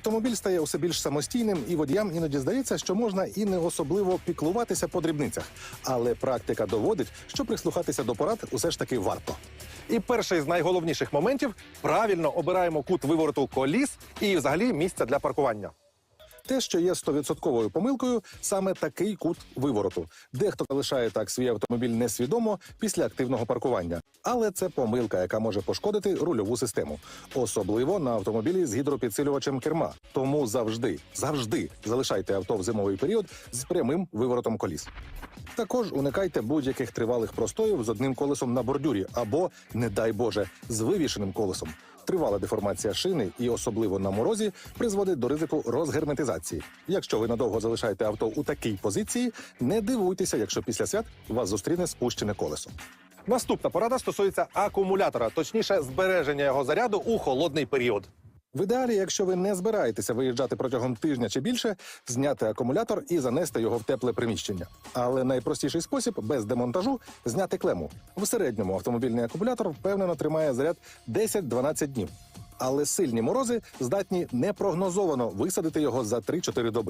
Автомобіль стає усе більш самостійним, і водіям іноді здається, що можна і не особливо піклуватися по дрібницях. Але практика доводить, що прислухатися до порад усе ж таки варто. І перший з найголовніших моментів правильно обираємо кут вивороту коліс і взагалі місця для паркування. Те, що є стовідсотковою помилкою, саме такий кут вивороту. Дехто залишає так свій автомобіль несвідомо після активного паркування. Але це помилка, яка може пошкодити рульову систему, особливо на автомобілі з гідропідсилювачем керма. Тому завжди, завжди залишайте авто в зимовий період з прямим виворотом коліс. Також уникайте будь-яких тривалих простоїв з одним колесом на бордюрі або, не дай Боже, з вивішеним колесом. Тривала деформація шини і особливо на морозі призводить до ризику розгерметизації. Якщо ви надовго залишаєте авто у такій позиції, не дивуйтеся, якщо після свят вас зустріне спущене колесо. Наступна порада стосується акумулятора, точніше, збереження його заряду у холодний період. В ідеалі, якщо ви не збираєтеся виїжджати протягом тижня чи більше, зняти акумулятор і занести його в тепле приміщення. Але найпростіший спосіб без демонтажу зняти клему. В середньому автомобільний акумулятор впевнено тримає заряд 10-12 днів. Але сильні морози здатні непрогнозовано висадити його за 3-4 доби.